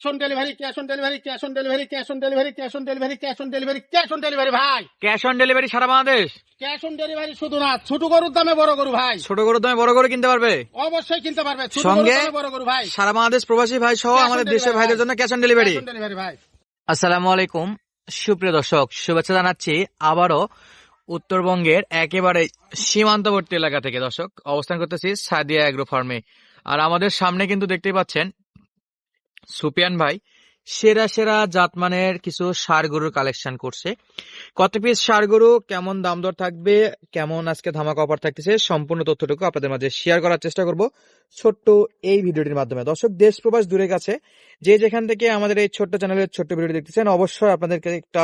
On delivery cash on delivery cash on delivery cash on delivery cash on delivery cash on delivery cash on delivery ভাই cash on delivery সারা Bangladesh cash on delivery শুধু না ছোট গরুর দামে বড় গরু ভাই ছোট গরুর দামে বড় গরু কিনতে পারবে অবশ্যই কিনতে পারবে ছোট সঙ্গে গরুর দামে বড় গরু ভাই সারা বাংলাদেশ প্রবাসী ভাই সহ আমাদের দেশের ভাইদের জন্য cash on delivery cash on delivery ভাই আসসালামু আলাইকুম সুপ্রিয় দর্শক শুভেচ্ছা জানাচ্ছি আবারও উত্তরবঙ্গের একেবারে সীমান্তবর্তী এলাকা থেকে দর্শক অবস্থান করতেছি সাদিয়া অ্যাগ্রো ফার্মে আর আমাদের সামনে কিন্তু দেখতেই পাচ্ছেন সুপিয়ান ভাই, সেরা সেরা জাতমানের কিছু সার গরুর কালেকশন করছে। কত পিস সার গরু কেমন দাম দর থাকবে, কেমন আজকে ধামাকা অফার থাকতেছে, সম্পূর্ণ তথ্যটুকু আপনাদের মাঝে শেয়ার করার চেষ্টা করব ছোট্ট এই ভিডিওটির মাধ্যমে। দর্শক, দেশ প্রবাস দূরে গেছে। যে যেখান থেকে আমাদের এই ছোট্ট চ্যানেলের ছোট্ট ভিডিও দেখতেছেন, অবশ্যই আপনাদেরকে একটা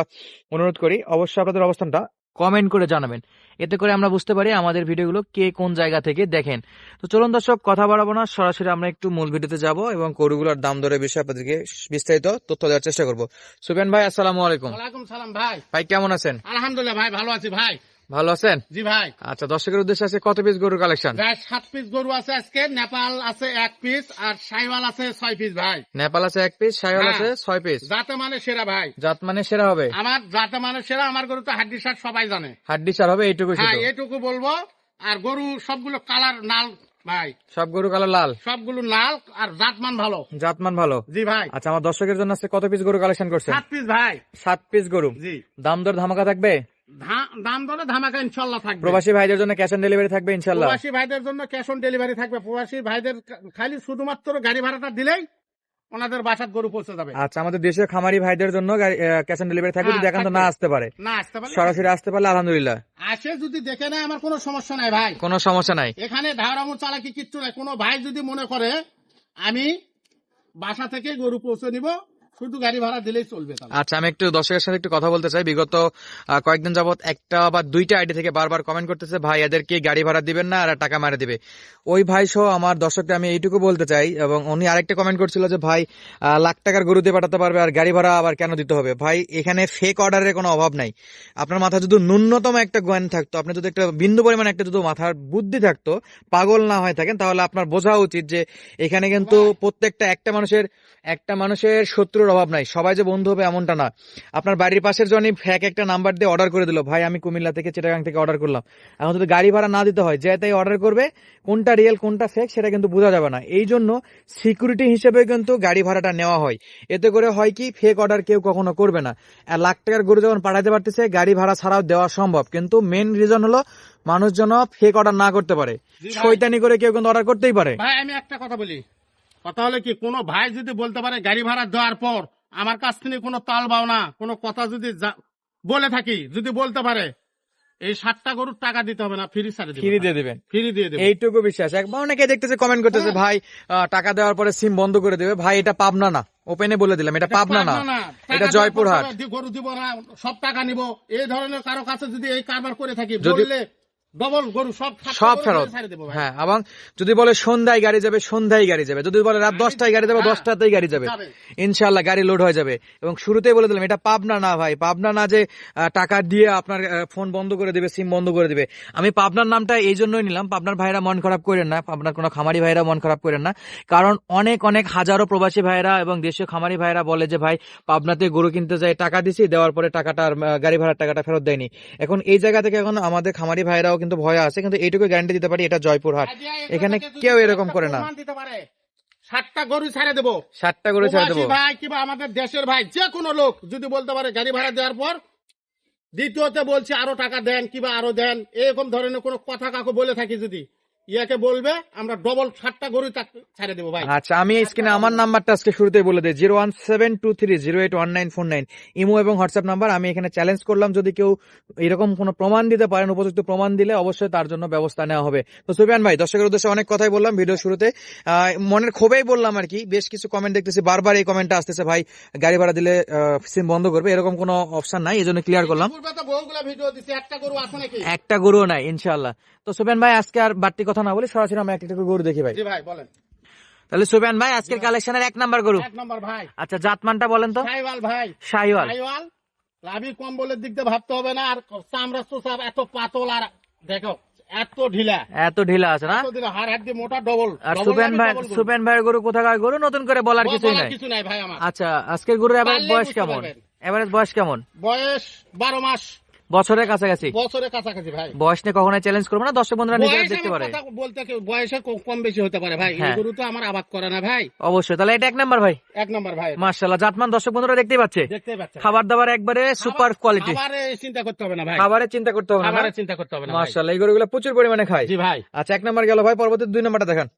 অনুরোধ করি, অবশ্যই আপনাদের অবস্থানটা কমেন্ট করে জানাবেন। এতে করে আমরা বুঝতে পারি আমাদের ভিডিওগুলো কে কোন জায়গা থেকে দেখেন। তো চলুন দর্শক কথা বাড়াবো না। সরাসরি আমরা একটু মূল ভিডিওতে যাব এবং গরুগুলোর দাম দরের বিষয়ে আপনাদেরকে বিস্তারিত তথ্য দেওয়ার চেষ্টা করব। সুবেন ভাই আসসালামু আলাইকুম। ওয়ালাইকুম সালাম ভাই। ভাই কেমন আছেন? আলহামদুলিল্লাহ ভাই ভালো আছি ভাই। ভালো আছেন? জি ভাই। আচ্ছা দর্শকের উদ্দেশ্যে আছে কত পিস গরুর কালেকশন ভাই সাত পিস গরু আছে আজকে নেপাল আছে এক পিস আর সাইওয়াল আছে ছয় পিস ভাই। নেপাল আছে এক পিস সাইওয়াল হ্যাঁ। আছে ছয় পিস যাতে মানে সেরা ভাই। জাত মানে সেরা হবে? আমার যাতে মানে সেরা আমার গরু তো হাড্ডি শার্ট সবাই জানে। হাড্ডি সার হবে এইটুকু হ্যাঁ এটুকু বলব। আর গরু সবগুলো কালার নাল ভাই। সব গরু কালো লাল? সবগুলো লাল আর জাতমান ভালো। জাতমান ভালো? জি ভাই। আচ্ছা আমার দর্শকের জন্য আছে কত পিস গরু কালেকশন করছে সাত পিস ভাই। সাত পিস গরু। জি। দাম দর ধামাকা থাকবে? দাম দরে ধামাকা ইনশাল্লাহ থাকবে। প্রবাসী ভাইদের জন্য ক্যাশ অন ডেলিভারি থাকবে ইনশাল্লাহ। প্রবাসী ভাইদের জন্য ক্যাশ অন ডেলিভারি থাকবে। প্রবাসী ভাইদের খালি শুধুমাত্র গাড়ি ভাড়াটা দিলেই ওনাদের বাসার গরু পৌঁছে যাবে। আচ্ছা আমাদের খামারি ভাইদের জন্য ক্যাশ অন ডেলিভারি থাকবে। যদি থাকবে। না। আসতে পারে। না আসতে পারলে সরাসরি আসতে পারলে আলহামদুলিল্লাহ। আসে যদি দেখে নেয় আমার কোনো সমস্যা নাই ভাই। কোনো সমস্যা নাই। এখানে ধারামু চালাকি কিচ্ছু নাই। কোনো ভাই যদি মনে করে আমি বাসা থেকে গরু পৌঁছে নিব শুধু গাড়ি ভাড়া দিলেই চলবে আচ্ছা আমি একটু দর্শকের সাথে একটু কথা বলতে চাই। বিগত কয়েকদিন যাবত একটা বা দুইটা আইডি থেকে বারবার কমেন্ট করতেছে ভাই এদেরকে গাড়ি ভাড়া দিবেন না আর টাকা মারা দিবে। ওই ভাই সহ আমার দর্শককে আমি এইটুকু বলতে চাই এবং উনি আরেকটা কমেন্ট করছিল যে ভাই লাখ টাকার গরু দিয়ে পাঠাতে পারবে আর গাড়ি ভাড়া আবার কেন দিতে হবে? ভাই এখানে ফেক অর্ডারের কোনো অভাব নাই। আপনার মাথায় যদি ন্যূনতম একটা জ্ঞান থাকতো আপনি যদি একটা বিন্দু পরিমাণ একটা যদি মাথার বুদ্ধি থাকতো পাগল না হয়ে থাকেন তাহলে আপনার বোঝা উচিত যে এখানে কিন্তু প্রত্যেকটা একটা মানুষের একটা মানুষের শত্রুর অভাব নাই। সবাই যে বন্ধু হবে এমনটা না। আপনার বাড়ির পাশের জনই ফ্যাক একটা নাম্বার দিয়ে অর্ডার করে দিল। ভাই আমি কুমিল্লা থেকে চিটাগাং থেকে অর্ডার করলাম। এখন যদি গাড়ি ভাড়া না দিতে হয় যে তাই অর্ডার করবে কোনটা রিয়েল কোনটা ফেক সেটা কিন্তু বোঝা যাবে না। এই জন্য সিকিউরিটি হিসেবে কিন্তু গাড়ি ভাড়াটা নেওয়া হয়। এতে করে হয় কি ফেক অর্ডার কেউ কখনো করবে না। আর লাখ টাকার গরু যখন পাঠাতে পারতেছে গাড়ি ভাড়া ছাড়াও দেওয়া সম্ভব। কিন্তু মেন রিজন হলো মানুষ যেন ফেক অর্ডার না করতে পারে। শৈতানি করে কেউ কিন্তু অর্ডার করতেই পারে। ভাই আমি একটা কথা বলি। কথা হলে কি কোনো ভাই যদি বলতে পারে গাড়ি ভাড়া দেওয়ার পর আমার কাছ থেকে কোনো তাল বাওনা কোনো কথা যদি বলে থাকি যদি বলতে পারে এই সাতটা গরুর টাকা দিতে হবে না ফ্রি সারে ফিরি দিয়ে দিবেন। ফ্রি দিয়ে দেবে। এইটুকু বিশ্বাস। একবার অনেকে দেখতেছে কমেন্ট করতেছে হ্যাঁ। ভাই টাকা দেওয়ার পরে সিম বন্ধ করে দেবে। ভাই এটা পাবনা না। ওপেনে বলে দিলাম এটা পাবনা না। এটা জয়পুরহাট। গরু দিব না সব টাকা নিব। এই ধরনের কারও কাছে যদি এই কারবার করে থাকি বললে ডবল গরু সব সব ফেরত। হ্যাঁ এবং যদি বলে সন্ধ্যায় গাড়ি যাবে সন্ধ্যায় গাড়ি যাবে। যদি বলে রাত দশটায় গাড়ি যাবে হ্যাঁ, দশটাতেই গাড়ি যাবে। যাবে। ইনশাল্লাহ গাড়ি লোড হয়ে যাবে। এবং শুরুতেই বলে দিলাম এটা পাবনা না ভাই পাবনা না যে টাকা দিয়ে আপনার ফোন বন্ধ করে দিবে সিম বন্ধ করে দিবে। আমি পাবনার নামটা এই জন্যই নিলাম পাবনার ভাইরা মন খারাপ করেন না পাবনার কোনো খামারি ভাইরা মন খারাপ করেন না। কারণ অনেক অনেক হাজারো প্রবাসী ভাইরা এবং দেশীয় খামারি ভাইরা বলে যে ভাই পাবনাতে গরু কিনতে যায় টাকা দিছি দেওয়ার পরে টাকাটা আর, গাড়ি ভাড়ার টাকাটা ফেরত দেয়নি। এখন এই জায়গা থেকে এখন আমাদের খামারি ভাইরাও কিন্তু ভয় আছে কিন্তু এইটুকু গ্যারান্টি দিতে পারি এটা জয়পুরহাট। হাট এখানে কেউ এরকম করে না। সাতটা গরু ছেড়ে দেবো। সাতটা গরু ছেড়ে দেবো। ভাই কিংবা আমাদের দেশের ভাই যে কোনো লোক যদি বলতে পারে গাড়ি ভাড়া দেওয়ার পর দ্বিতীয়তে বলছে আরও টাকা দেন কিংবা আরও দেন এরকম ধরনের কোনো কথা কাকু বলে থাকি যদি। ইয়াকে বলবে আমরা ডবল সাতটা গরু ছেড়ে দেবো ভাই। আচ্ছা আমি স্ক্রিনে আমার নাম্বারটা আজকে শুরুতেই বলে দিই zero one seven two three zero eight one nine four nine imo এবং হোয়াটসঅ্যাপ নাম্বার। আমি এখানে চ্যালেঞ্জ করলাম যদি কেউ এরকম কোনো প্রমাণ দিতে পারেন উপযুক্ত প্রমাণ দিলে অবশ্যই তার জন্য ব্যবস্থা নেওয়া হবে। তো সুবিয়ান ভাই দর্শকের উদ্দেশ্যে অনেক কথাই বললাম ভিডিও শুরুতে। মনের ক্ষোভেই বললাম আর কি বেশ কিছু কমেন্ট দেখতেছি বারবার এই কমেন্টটা আসতেছে ভাই গাড়ি ভাড়া দিলে সিম বন্ধ করবে এরকম কোনো অপশন নাই এই জন্য ক্লিয়ার করলাম একটা গরু নাই ইনশাল্লাহ তো সুবিয়ান ভাই আজকে আর বাড়তি কথা না বলি সরাসরি আমরা একটা গরু দেখি ভাই। ভাই বলেন। তাহলে সুবিয়ান ভাই আজকের কালেকশনের এক নাম্বার গরু। এক নম্বর ভাই। আচ্ছা জাতমানটা বলেন তো। সাইওয়াল ভাই। সাইওয়াল লাভি কম্বলের দিক দিয়ে ভাবতে হবে না আর চামড়া চোষা এত পাতল আর দেখো এত ঢিলা। এত ঢিলা আছে না? হাড় হাড় দিয়ে মোটা ডবল আর সুপেন ভাই সুপেন ভাইয়ের গরু কোথাকার গরু? নতুন করে বলার কিছুই নাই। কিছু নাই ভাই আমার। আচ্ছা আজকের গরুর এভারেজ বয়স কেমন। এভারেজ বয়স কেমন? বয়স বারো মাস। বছরের কাছাকাছি। বছরের কাছাকাছি ভাই। বয়স নিয়ে কখনোই চ্যালেঞ্জ করব না দর্শক বন্ধুরা নিজেরা দেখতে পারে। বলতে বয়সে কম- বেশি হতে পারে ভাই। হ্যাঁ। গরু তো আমার আবাদ করে না ভাই। অবশ্যই তাহলে এটা এক নাম্বার ভাই। এক নম্বর ভাই। জাতমান দর্শক বন্ধুরা দেখতেই পাচ্ছে। দেখতে পাচ্ছেন খাবার দাবার একবারে সুপার কোয়ালিটি খাবারে চিন্তা করতে হবে না ভাই। খাবারের চিন্তা করতে হবে না খাবারে চিন্তা করতে হবে না এই গরুগুলো প্রচুর পরিমাণে খায়। জি ভাই। আচ্ছা এক নাম্বার গেল ভাই পরবর্তী দুই নাম্বারটা দেখান।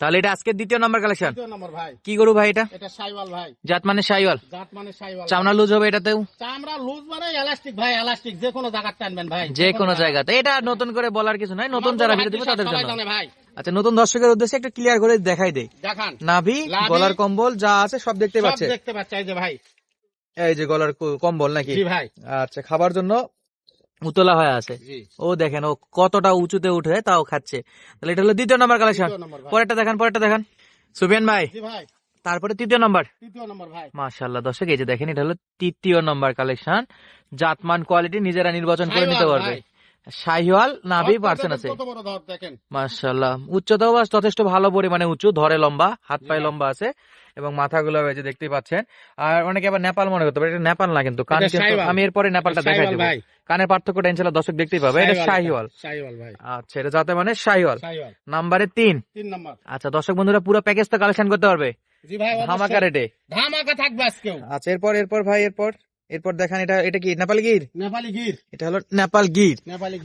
তাহলে এটা আজকের দ্বিতীয় নাম্বার কালেকশন দ্বিতীয় নম্বর ভাই। কি গরু ভাই এটা? এটা সাইওয়াল ভাই। জাত মানে সাইওয়াল। জাত মানে সাইওয়াল চামড়া লুজ হবে এটাতেও? চামড়া লুজ মানে এলাস্টিক ভাই এলাস্টিক যে কোনো জায়গা টানবেন ভাই। যে কোনো জায়গাতে। এটা নতুন করে বলার কিছু নাই। নতুন যারা ভিডিও দিবে তাদের জন্য। ভাই। আচ্ছা নতুন দর্শকের উদ্দেশ্যে একটা ক্লিয়ার করে দেখাই দেই। দেখান। নাভি গলার কম্বল যা আছে সব দেখতে সব পাচ্ছে। দেখতে পাচ্ছে এই যে ভাই। এই যে গলার কম্বল নাকি? জি ভাই। আচ্ছা খাবার জন্য উতলা হয়ে আছে। ও দেখেন ও কতটা উঁচুতে উঠে তাও খাচ্ছে। তাহলে এটা হলো দ্বিতীয় নাম্বার কালেকশন পরেরটা দেখান পরেরটা দেখান। সুবিয়ান ভাই। তারপরে তৃতীয় নম্বর। ভাই। মাশাল্লাহ দর্শক এই যে দেখেন এটা হলো তৃতীয় নম্বর কালেকশন জাতমান কোয়ালিটি নিজেরা নির্বাচন করে নিতে পারবে। শাহিওয়াল নাভি পার্সেন আছে। মাশাল্লাহ উচ্চতাও যথেষ্ট ভালো পরিমাণে উঁচু ধরে লম্বা হাত পায়ে লম্বা আছে। এবং মাথাগুলো যে দেখতেই পাচ্ছেন। আর অনেকে আবার নেপাল মনে করতে পারে এটা নেপাল না কিন্তু কান। আমি এরপরে নেপালটা দেখাই দেবো। কানের পার্থক্যটা ইনশাল্লাহ দর্শক দেখতেই পাবে। এটা শাহিওয়াল আচ্ছা এটা যাতে মানে শাহিওয়াল নাম্বারে তিন। আচ্ছা দর্শক বন্ধুরা পুরো প্যাকেজ তো কালেকশন করতে পারবে? ধামাকা রেটে ধামাকা থাকবে আজকেও। আচ্ছা এরপর এরপর ভাই এরপর এরপর দেখান এটা এটা কি নেপাল গির? নেপালি গির। এটা হলো নেপাল গির।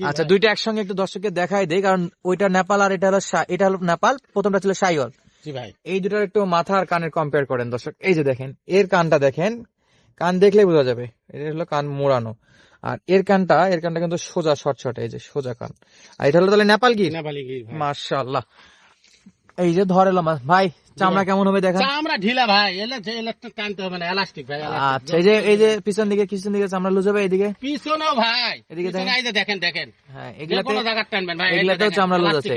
আচ্ছা দুইটা একসঙ্গে একটু দর্শককে দেখাই দেই কারণ ওইটা নেপাল আর এটা হলো এটা হলো নেপাল প্রথমটা ছিল সাইওয়াল। জি ভাই। এই দুটার একটু মাথা আর কানের কম্পেয়ার করেন দর্শক। এই যে দেখেন এর কানটা দেখেন কান দেখলেই বোঝা যাবে। এটা হলো কান মোড়ানো। আর এর কানটা এর কানটা কিন্তু সোজা শর্ট শর্ট এই যে সোজা কান। আর এটা হলো তাহলে নেপাল গির? নেপালি গির মার্শাল্লাহ এই যে ধরে ভাই চামড়া কেমন হবে দেখান চামড়া ঢিলা ভাই ইলেকট্রিক টানতে হবে না এলাস্টিক ভাই আচ্ছা এই যে এই যে পিছন দিকে পিছন দিকে চামড়া লুজ হবে এইদিকে? পিছনেও ভাই এদিকে দেখেন। এই যে দেখেন দেখেন। হ্যাঁ এগুলাতে জায়গা টানবেন ভাই এগুলাতেও চামড়া লুজ আছে।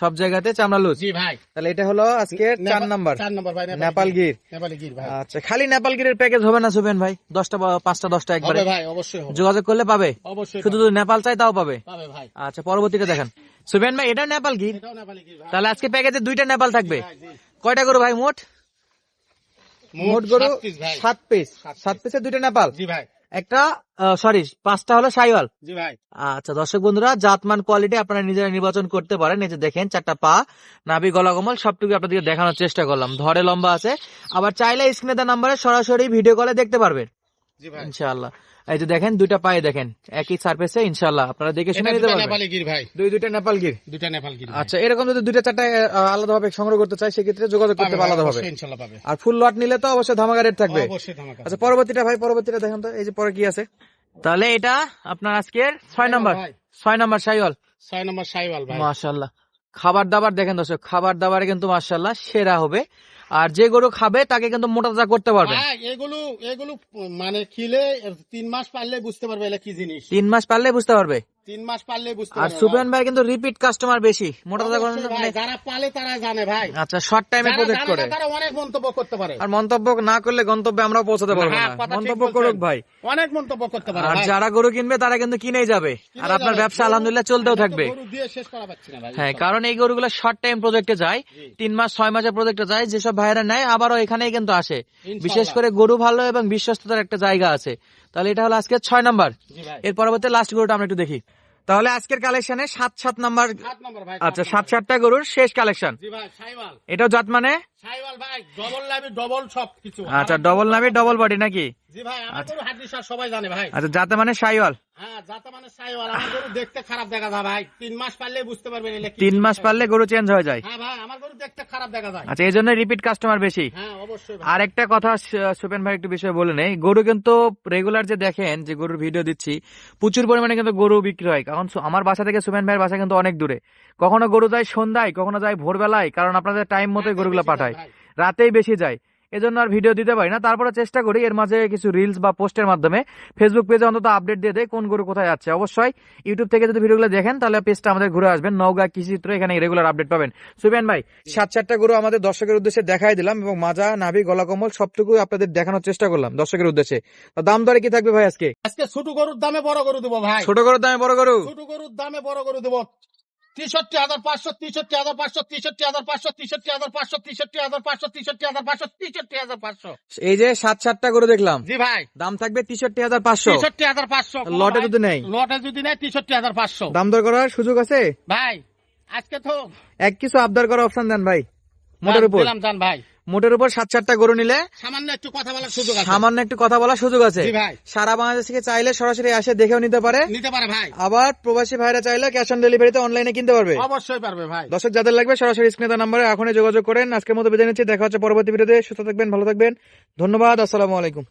সব জায়গাতে চামড়া লুজ। জি ভাই। তাহলে এটা হলো আজকে চার নাম্বার। চার নম্বর ভাই নেপাল গির। নেপালি গির ভাই। আচ্ছা খালি নেপাল গিরের প্যাকেজ হবে না সুবেন ভাই? দশটা বা পাঁচটা দশটা একবারে। হবে ভাই অবশ্যই হবে। যোগাযোগ করলে পাবে? অবশ্যই শুধু নেপাল চাই তাও পাবে। পাবে ভাই। আচ্ছা পরবর্তীটা দেখেন। সুবেন ভাই এটাও নেপালি গির ভাই? তাহলে আজকে প্যাকেজে দুইটা নেপাল থাকবে। কয়টা গরু ভাই মোট? মোট গরু সাত পিস সাত পিসে দুইটা নেপাল। জি ভাই। একটা সরি পাঁচটা হলো সাইওয়াল। জি ভাই। আচ্ছা দর্শক বন্ধুরা জাতমান কোয়ালিটি আপনারা নিজেরা নির্বাচন করতে পারেন। এই যে দেখেন চারটা পা নাভি গলা কমল সবটুকু আপনাদেরকে দেখানোর চেষ্টা করলাম। ধরে লম্বা আছে। আবার চাইলে স্ক্রিনে দেওয়া নাম্বারে সরাসরি ভিডিও কলে দেখতে পারবেন। ইনশাআল্লাহ। এই যে দেখেন দুইটা পায়ে দেখেন একই সারফেসে ইনশাআল্লাহ। আপনারা দেখে শুনে নিতে পারবেন। নেপালি গির ভাই। দুই দুইটা নেপাল গির। দুটা নেপাল গির আচ্ছা এরকম যদি দুইটা চারটা সংগ্রহ করতে চাই সেক্ষেত্রে যোগাযোগ করতে পাবে আর ফুল লট নিলে তো অবশ্যই ধামাকা রেট থাকবে। অবশ্যই ধামাকা আচ্ছা পরবর্তীটা ভাই পরবর্তীটা দেখেন তো এই যে পরে কি আছে? তাহলে এটা আপনার আজকের ছয় নাম্বার। ছয় নাম্বার সাইওয়াল। ছয় নম্বর সাইওয়াল ভাই। মাশাল্লাহ খাবার দাবার দেখেন দর্শক খাবার দাবারে কিন্তু মাশাল্লাহ সেরা হবে। আর যে গরু খাবে তাকে কিন্তু মোটা তাজা করতে পারবে। এগুলো এগুলো মানে খিলে তিন মাস পারলে বুঝতে পারবে এটা কি জিনিস। তিন মাস পারলে বুঝতে পারবে। তিন মাস পারলে বুঝতে আর সুপেন ভাই কিন্তু রিপিট কাস্টমার বেশি মোটা তাজা মানে- যারা পালে তারা জানে ভাই। আচ্ছা শর্ট টাইমে প্রজেক্ট করে। তারা অনেক মন্তব্য করতে পারে। আর মন্তব্য না করলে গন্তব্যে আমরা পৌঁছাতে পারব হ্যাঁ, না মন্তব্য করুক ভাই। অনেক মন্তব্য করতে পারে আর যারা গরু কিনবে তারা কিন্তু কিনেই যাবে। আর আপনার ব্যবসা আলহামদুলিল্লাহ চলতেও থাকবে। গরু দিয়ে শেষ করা পাচ্ছি না ভাই হ্যাঁ কারণ এই গরুগুলো শর্ট টাইম প্রজেক্টে যায় তিন মাস ছয় মাসের প্রজেক্টে যায় যেসব ভাইয়েরা নেয় আবারও এখানেই কিন্তু আসে। বিশেষ করে গরু ভালো এবং বিশ্বস্ততার একটা জায়গা আছে। তাহলে এটা হলো আজকে ছয় নম্বর। এর পরবর্তী লাস্ট গরুটা আমরা একটু দেখি। তাহলে আজকের কালেকশনে সাত সাত নাম্বার আচ্ছা সাত সাত সাতটা গরুর শেষ কালেকশন এটাও জাত মানে? আচ্ছা ডবল নাবি ডবল বডি নাকি? আচ্ছা। জাতে মানে সাইওয়াল? হ্যাঁ মানে সাইওয়াল। আমার গরু দেখতে খারাপ দেখা যায় ভাই। তিন মাস পারলে গরু চেঞ্জ হয়ে যায়। হ্যাঁ যায়। আচ্ছা এই জন্য রিপিট কাস্টমার বেশি। হ্যাঁ। আর একটা কথা সুপেন ভাই একটু বিষয় বলে নেই। গরু কিন্তু রেগুলার যে দেখেন যে গরুর ভিডিও দিচ্ছি প্রচুর পরিমাণে কিন্তু গরু বিক্রি হয়। কারণ আমার বাসা থেকে সুপেন ভাইয়ের বাসা কিন্তু অনেক দূরে। কখনো গরু যায় সন্ধ্যায় কখনো যায় ভোরবেলায় কারণ আপনাদের টাইম মতোই গরুগুলো পাঠায়। রাতেই বেশি যায়। এজন্য আর ভিডিও দিতে পারি না। তারপরে চেষ্টা করি এর মাঝে কিছু রিলস বা পোস্টের মাধ্যমে। ফেসবুক পেজে অন্তত আপডেট দিয়ে দেয় কোন গরু কোথায় যাচ্ছে। অবশ্যই ইউটিউব থেকে যদি ভিডিওগুলো দেখেন তাহলে পেজটা আমাদের ঘুরে আসবেন নওগাঁ কৃষিচিত্র এখানে রেগুলার আপডেট পাবেন। সুবেন ভাই সাত চারটা গরু আমাদের দর্শকের উদ্দেশ্যে দেখাই দিলাম এবং মাজা নাভি গলা কম্বল সবটুকু আপনাদের দেখানোর চেষ্টা করলাম দর্শকের উদ্দেশ্যে। দাম দরে কি থাকবে ভাই আজকে? আজকে ছোট গরুর দামে বড় গরু দেবো ভাই। ছোট গরুর দামে বড় গরু? ছোট গরুর দামে বড় গরু দেবো। তেষট্টি হাজার পাঁচশো তেষট্টি হাজার পাঁচশো তেষট্টি হাজার পাঁচশো তেষট্টি হাজার পাঁচশো তেষট্টি হাজার পাঁচশো তেষট্টি হাজার পাঁচশো তেষট্টি হাজার পাঁচশো এই যে সাত সাতটা করে দেখলাম জি ভাই দাম থাকবে তেষট্টি হাজার পাঁচশো তেষট্টি হাজার পাঁচশো লটে যদি নেই? লটে যদি নেই তেষট্টি হাজার পাঁচশো দাম দর করার সুযোগ আছে ভাই আজকে তো এক কিছু আবদার করার অপশন দেন ভাই মোটর উপর দিলাম জান ভাই মোটের উপর সাত চারটা গরু নিলে সামান্য একটু কথা বলার সুযোগ আছে। সামান্য একটু কথা বলার সুযোগ আছে। সারা বাংলাদেশ থেকে চাইলে সরাসরি এসে দেখেও নিতে পারে। নিতে পারে ভাই। আবার প্রবাসী ভাইরা চাইলে ক্যাশ অন ডেলিভারিতে অনলাইনে কিনতে পারবে। অবশ্যই পারবে ভাই। দর্শক যাদের লাগবে সরাসরি স্ক্রিনে নাম্বারে এখনই যোগাযোগ করেন। আজকের মতো বিদায় নিচ্ছি। দেখা হচ্ছে পরবর্তী ভিডিওতে। সুস্থ থাকবেন ভালো থাকবেন। ধন্যবাদ আসসালামু আলাইকুম।